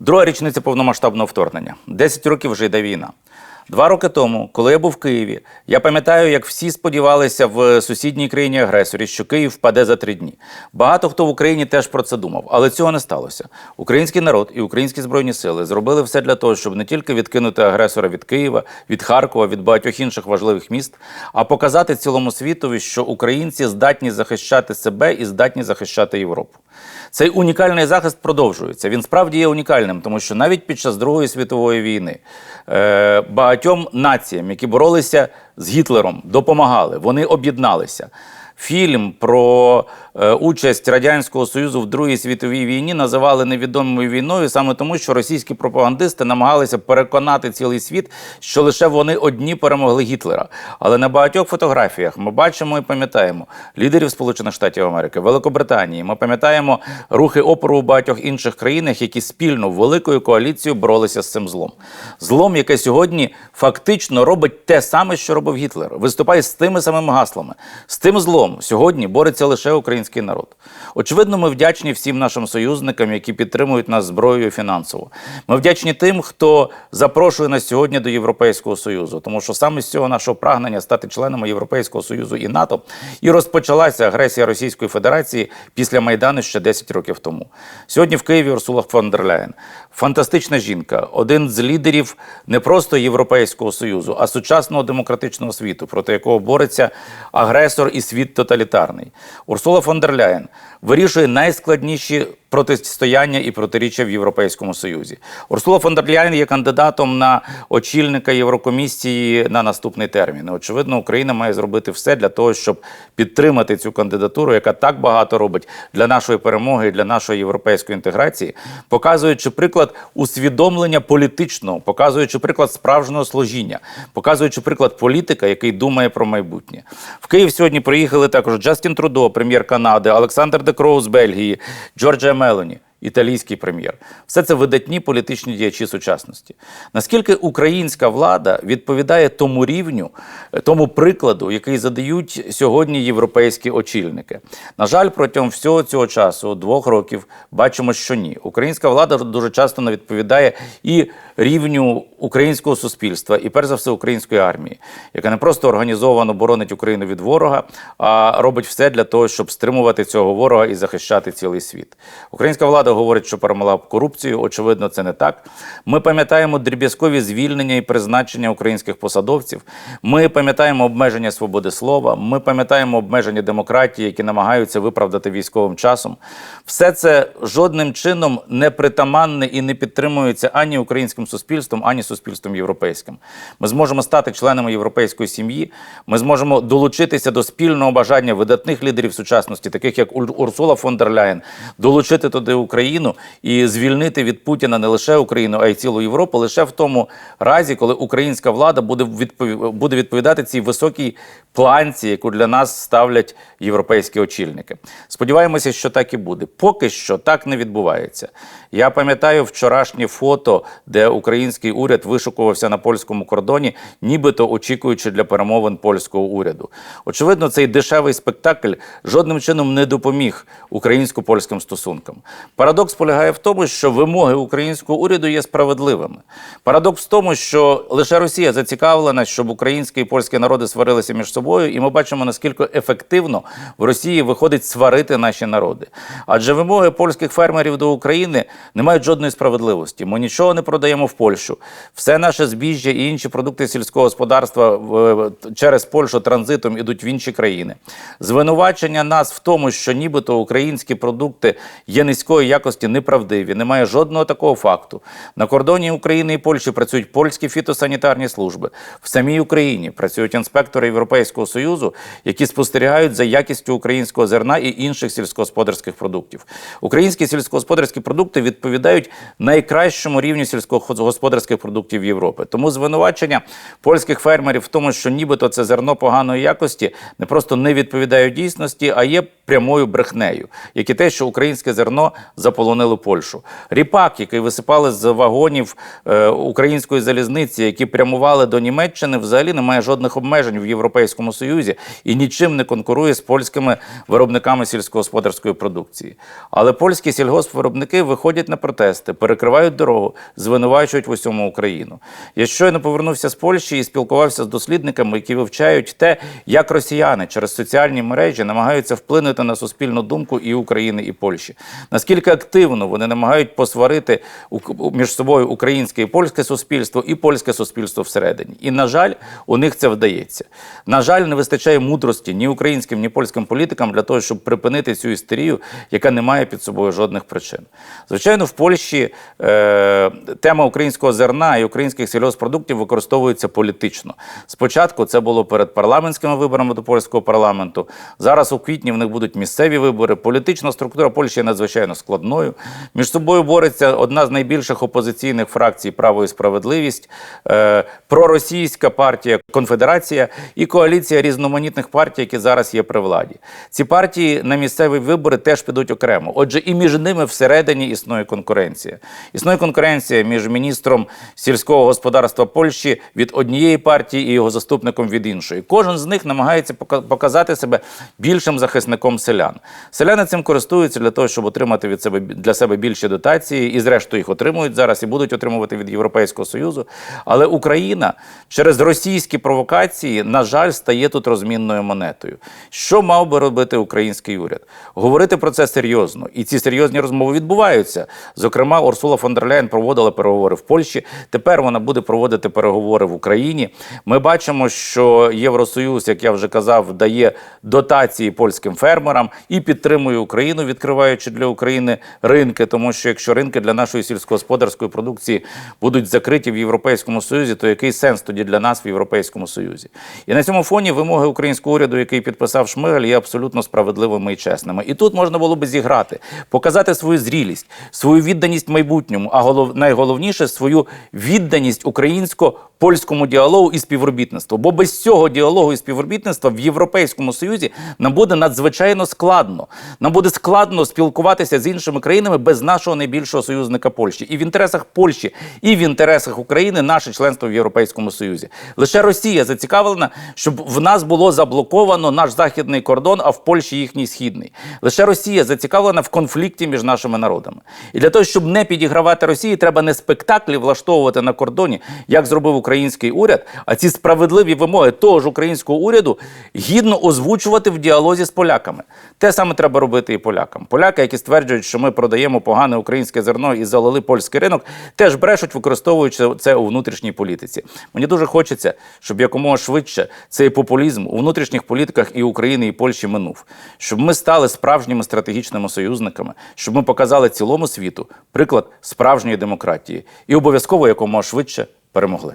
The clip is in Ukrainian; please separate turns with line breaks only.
Друга річниця повномасштабного вторгнення. Десять років вже йде війна. Два роки тому, коли я був в Києві, я пам'ятаю, як всі сподівалися в сусідній країні агресорі, що Київ впаде за три дні. Багато хто в Україні теж про це думав, але цього не сталося. Український народ і українські збройні сили зробили все для того, щоб не тільки відкинути агресора від Києва, від Харкова, від багатьох інших важливих міст, а показати цілому світові, що українці здатні захищати себе і здатні захищати Європу. Цей унікальний захист продовжується. Він справді є унікальним, тому що навіть під час Другої світової війни е, багатьом націям, які боролися з Гітлером, допомагали, вони об'єдналися. Фільм про участь Радянського Союзу в Другій світовій війні називали невідомою війною саме тому, що російські пропагандисти намагалися переконати цілий світ, що лише вони одні перемогли Гітлера. Але на багатьох фотографіях ми бачимо і пам'ятаємо лідерів Сполучених Штатів Америки, Великобританії. Ми пам'ятаємо рухи опору у багатьох інших країнах, які спільно великою коаліцією боролися з цим злом. Злом, яке сьогодні фактично робить те саме, що робив Гітлер, виступає з тими самими гаслами, з тим злом сьогодні бореться лише український народ. Очевидно, ми вдячні всім нашим союзникам, які підтримують нас зброєю фінансово. Ми вдячні тим, хто запрошує нас сьогодні до Європейського Союзу, тому що саме з цього нашого прагнення стати членами Європейського Союзу і НАТО і розпочалася агресія Російської Федерації після Майдану ще 10 років тому. Сьогодні в Києві Урсула фон дер Ляєн. Фантастична жінка, один з лідерів не просто Європейського Союзу, а сучасного демократичного світу, проти якого бореться агресор і світ тоталітарний. Урсула фон дер Ляєн вирішує найскладніші протистояння і протиріччя в Європейському Союзі. Урсула фон дер Ляєн є кандидатом на очільника Єврокомісії на наступний термін. Очевидно, Україна має зробити все для того, щоб підтримати цю кандидатуру, яка так багато робить для нашої перемоги і для нашої європейської інтеграції, показуючи приклад усвідомлення політичного, показуючи приклад справжнього служіння, показуючи приклад політика, який думає про майбутнє. В Київ сьогодні приїхали також Джастін Трудо, прем'єр Канади, Олександр Декроу з Бельгії, Джорджія Мелоні. Італійський прем'єр, все це видатні політичні діячі сучасності. Наскільки українська влада відповідає тому рівню, е, тому прикладу, який задають сьогодні європейські очільники? На жаль, протягом всього цього часу, двох років, бачимо, що ні. Українська влада дуже часто не відповідає і рівню українського суспільства, і перш за все української армії, яка не просто організовано боронить Україну від ворога, а робить все для того, щоб стримувати цього ворога і захищати цілий світ. Українська влада говорить, що перемогла корупцію. Очевидно, це не так. Ми пам'ятаємо дріб'язкові звільнення і призначення українських посадовців. Ми пам'ятаємо обмеження свободи слова. Ми пам'ятаємо обмеження демократії, які намагаються виправдати військовим часом. Все це жодним чином не притаманне і не підтримується ані українським суспільством, ані суспільством європейським. Ми зможемо стати членами європейської сім'ї. Ми зможемо долучитися до спільного бажання видатних лідерів сучасності, таких як Ур- Урсула фон дер Ляєн, долучити туди Україну і звільнити від Путіна не лише Україну, а й цілу Європу, лише в тому разі, коли українська влада буде буде відповідати цій високій планці, яку для нас ставлять європейські очільники. Сподіваємося, що так і буде. Поки що так не відбувається. Я пам'ятаю вчорашнє фото, де український уряд вишукувався на польському кордоні, нібито очікуючи для перемовин польського уряду. Очевидно, цей дешевий спектакль жодним чином не допоміг українсько-польським стосункам. Парадокс полягає в тому, що вимоги українського уряду є справедливими. Парадокс в тому, що лише Росія зацікавлена, щоб українські і польські народи сварилися між собою, і ми бачимо, наскільки ефективно в Росії виходить сварити наші народи. Адже вимоги польських фермерів до України не мають жодної справедливості. Ми нічого не продаємо в Польщу. Все наше збіжжя і інші продукти сільського господарства через Польщу транзитом ідуть в інші країни. Звинувачення нас в тому, що нібито українські продукти є низької якості, неправдиві. Немає жодного такого факту. На кордоні України і Польщі працюють польські фітосанітарні служби. В самій Україні працюють інспектори Європейського союзу, які спостерігають за якістю українського зерна і інших сільськогосподарських продуктів. Українські сільськогосподарські продукти відповідають найкращому рівню сільськогосподарських продуктів Європи. Тому звинувачення польських фермерів в тому, що нібито це зерно поганої якості, не просто не відповідає дійсності, а є прямою брехнею, як і те, що українське зерно заполонили Польщу. Ріпак, який висипали з вагонів е, української залізниці, які прямували до Німеччини, взагалі не має жодних обмежень в Європейському Союзі і нічим не конкурує з польськими виробниками сільськогосподарської продукції. Але польські сільгоспвиробники виходять на протести, перекривають дорогу, звинувачують в усьому Україну. Я щойно повернувся з Польщі і спілкувався з дослідниками, які вивчають те, як росіяни через соціальні мережі намагаються вплинути на суспільну думку і України, і Польщі. Наскільки активно вони намагають посварити між собою українське і польське суспільство, і польське суспільство всередині. І на жаль, у них це вдається. На жаль, не вистачає мудрості ні українським, ні польським політикам для того, щоб припинити цю істерію, яка не має під собою жодних причин. Звичайно, в Польщі е, тема українського зерна і українських сільгоспродуктів використовується політично. Спочатку це було перед парламентськими виборами до польського парламенту. Зараз у квітні в них будуть місцеві вибори. Політична структура Польщі є надзвичайно складною. Між собою бореться одна з найбільших опозиційних фракцій Право і справедливість, е, проросійська партія Конфедерація і коаліція різноманітних партій, які зараз є при владі. Ці партії на місцеві вибори теж підуть окремо. Отже, і між ними всередині існує конкуренція. Існує конкуренція між міністром сільського господарства Польщі від однієї партії і його заступником від іншої. Кожен з них намагається показати себе більшим захисником селян. Селяни цим користуються для того, щоб отримати від себе для себе більші дотації, і зрештою їх отримують зараз і будуть отримувати від Європейського Союзу. Але Україна через російські провокації, на жаль, стає тут розмінною монетою. Що мав би робити український уряд? Говорити про це серйозно, і ці серйозні розмови відбуваються. Зокрема, Урсула фон дер Ляєн проводила переговори в Польщі. Тепер вона буде проводити переговори в Україні. Ми бачимо, що Євросоюз, як я вже казав, дає дотації польським фермерам і підтримує Україну, відкриваючи для України ринки. Тому що якщо ринки для нашої сільськогосподарської продукції будуть закриті в Європейському Союзі, то який сенс тоді для нас в Європейському Союзі? І на цьому фоні вимоги українського уряду, який підписав Шмигаль, є абсолютно справедливими і чесними. І тут можна було би зіграти, показати свою зрілість, свою відданість майбутньому, а голов... найголовніше свою відданість українсько-польському діалогу і співробітництву. Бо без цього діалогу і співробітництва в Європейському Союзі нам буде надзвичайно складно. Нам буде складно спілкуватися з іншими країнами без нашого найбільшого союзника Польщі. І в інтересах Польщі, і в інтересах України наше членство в Європейському Союзі. Лише Росія зацікавлена, щоб в нас було заблоковано наш західний кордон, а в Польщі їхній східний. Лише Росія зацікавлена в конфлікті між нашими народами. І для того, щоб не підігравати Росії, треба не спектаклі влаштовувати на кордоні, як зробив український уряд, а ці справедливі вимоги того ж українського уряду гідно озвучувати в діалозі з поляками. Те саме треба робити і полякам. Поляки, які стверджують, що ми продаємо погане українське зерно і залили польський ринок, теж брешуть, використовуючи це у внутрішній політиці. Мені дуже хочеться, щоб якомога швидше цей популізм у внутрішніх політиках і України, і Польщі минув, щоб ми стали справжніми стратегічними союзниками, щоб ми показали цілому світу приклад справжньої демократії і обов'язково якомога швидше перемогли.